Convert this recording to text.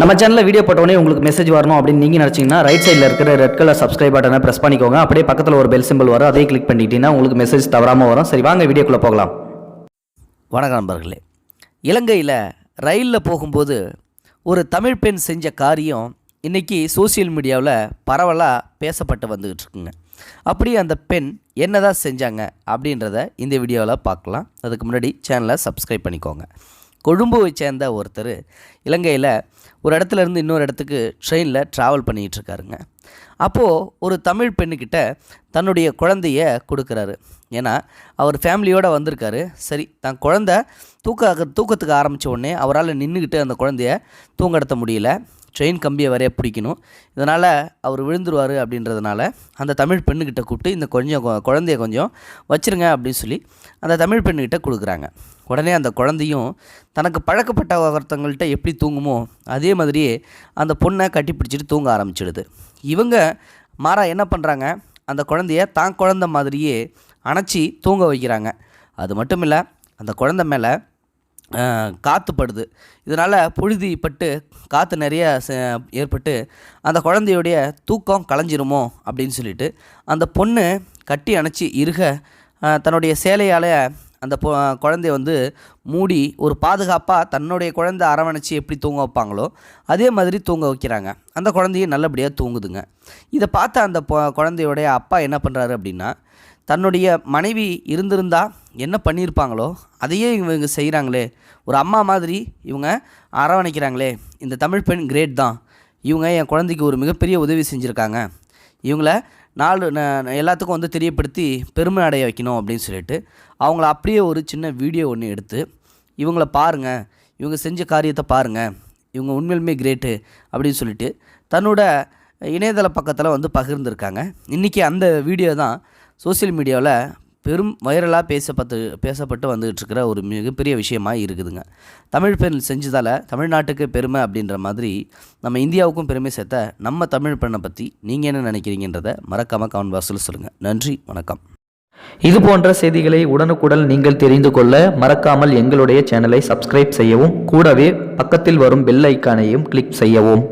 நம்ம சேனலில் வீடியோ போட்டோடனே உங்களுக்கு மெசேஜ் வரணும் அப்படின்னு நீங்கள் நினச்சிங்கன்னா ரைட் சைடில் இருக்கிற ரெட் கலர் சப்ஸ்கிரைப் பட்டனை ப்ரெஸ் பண்ணிக்கோங்க. அப்படியே பக்கத்தில் ஒரு பெல் சிம்பிள் வரும். அதே கிளிக் பண்ணிட்டீங்கன்னா உங்களுக்கு மெசேஜ் தவறாமல் வரும். சரி வாங்க வீடியோக்குள்ளே போகலாம். வணக்கம் நண்பர்களே. இலங்கையில் ரயிலில் போகும்போது ஒரு தமிழ் பெண் செஞ்ச காரியம் இன்றைக்கி சோஷியல் மீடியாவில் பரவலாக பேசப்பட்டு வந்துக்கிட்டு இருக்குங்க. அப்படி அந்த பெண் என்னதான் செஞ்சாங்க அப்படின்றத இந்த வீடியோவில் பார்க்கலாம். அதுக்கு முன்னாடி சேனலை சப்ஸ்கிரைப் பண்ணிக்கோங்க. கொழும்புவை சேர்ந்த ஒருத்தர் இலங்கையில் ஒரு இடத்துல இருந்து இன்னொரு இடத்துக்கு ட்ரெயினில் ட்ராவல் பண்ணிகிட்ருக்காருங்க அப்போது ஒரு தமிழ் பெண்ணுக்கிட்ட தன்னுடைய குழந்தைய கொடுக்குறாரு. ஏன்னா அவர் ஃபேமிலியோடு வந்திருக்காரு. சரி தன் குழந்த தூக்க தூக்கத்துக்கு ஆரம்பித்த உடனே அவரால் நின்றுக்கிட்டு அந்த குழந்தைய தூங்கடத்த முடியல. ட்ரெயின் கம்பியை வரைய பிடிக்கணும். இதனால் அவர் விழுந்துருவார் அப்படின்றதுனால அந்த தமிழ் பெண்ணுக்கிட்ட கூப்பிட்டு இந்த கொஞ்சம் கொ- குழந்தைய கொஞ்சம் வச்சிருங்க அப்படின்னு சொல்லி அந்த தமிழ் பெண்ணுக்கிட்ட கொடுக்குறாங்க. உடனே அந்த குழந்தையும் தனக்கு பழக்கப்பட்ட ஒருத்தங்கள்ட்ட எப்படி தூங்குமோ அதே மாதிரியே அந்த பொண்ணை கட்டி பிடிச்சிட்டு தூங்க ஆரம்பிச்சிடுது. இவங்க மாறா என்ன பண்ணுறாங்க அந்த குழந்தைய தான் குழந்த மாதிரியே அணைச்சி தூங்க வைக்கிறாங்க. அது மட்டும் இல்லை அந்த குழந்தை மேலே காற்று படுது இதனால் புழுதி பட்டு காற்று நிறைய ஏற்பட்டு அந்த குழந்தையுடைய தூக்கம் களைஞ்சிருமோ அப்படின்னு சொல்லிட்டு அந்த பொண்ணு கட்டி அணைச்சி இருக தன்னுடைய சேலையால் அந்த பொ குழந்தைய வந்து மூடி ஒரு பாதுகாப்பாக தன்னுடைய குழந்தை அரவணைச்சி எப்படி தூங்க வைப்பாங்களோ அதே மாதிரி தூங்க வைக்கிறாங்க. அந்த குழந்தையும் நல்லபடியாக தூங்குதுங்க. இதை பார்த்த அந்த பொ குழந்தையுடைய அப்பா என்ன பண்ணுறாரு அப்படின்னா தன்னுடைய மனைவி இருந்திருந்தா என்ன பண்ணியிருப்பாங்களோ அதையே இவங்க செய்கிறாங்களே ஒரு அம்மா மாதிரி இவங்க அரவணைக்கிறாங்களே. இந்த தமிழ் பெண் கிரேட் தான். இவங்க என் குழந்தைக்கு ஒரு மிகப்பெரிய உதவி செஞ்சுருக்காங்க. இவங்கள நாலு எல்லாத்துக்கும் வந்து தெரியப்படுத்தி பெருமை அடைய வைக்கணும் அப்படின்னு சொல்லிட்டு அவங்கள அப்படியே ஒரு சின்ன வீடியோ ஒன்று எடுத்து இவங்கள பாருங்கள் இவங்க செஞ்ச காரியத்தை பாருங்கள் இவங்க உண்மையிலுமே கிரேட்டு அப்படின்னு சொல்லிட்டு தன்னோட இணையதள பக்கத்தில் வந்து பகிர்ந்துருக்காங்க. இன்றைக்கி அந்த வீடியோ தான் சோஷியல் மீடியாவில் பெரும் வைரலாக பேசப்பட்டு பேசப்பட்டு வந்துகிட்ருக்கிற ஒரு மிகப்பெரிய விஷயமாக இருக்குதுங்க. தமிழ் பெண் செஞ்சதால் தமிழ்நாட்டுக்கு பெருமை அப்படின்ற மாதிரி நம்ம இந்தியாவுக்கும் பெருமை சேர்த்த நம்ம தமிழ் பெண்ணை பற்றி நீங்கள் என்ன நினைக்கிறீங்கன்றதை மறக்காமல் கமெண்ட் பாக்ஸில் சொல்லுங்கள் நன்றி வணக்கம். இது போன்ற செய்திகளை உடனுக்குடன் நீங்கள் தெரிந்து கொள்ள மறக்காமல் எங்களுடைய சேனலை சப்ஸ்கிரைப் செய்யவும் கூடவே பக்கத்தில் வரும் பெல் ஐக்கானையும் கிளிக் செய்யவும்.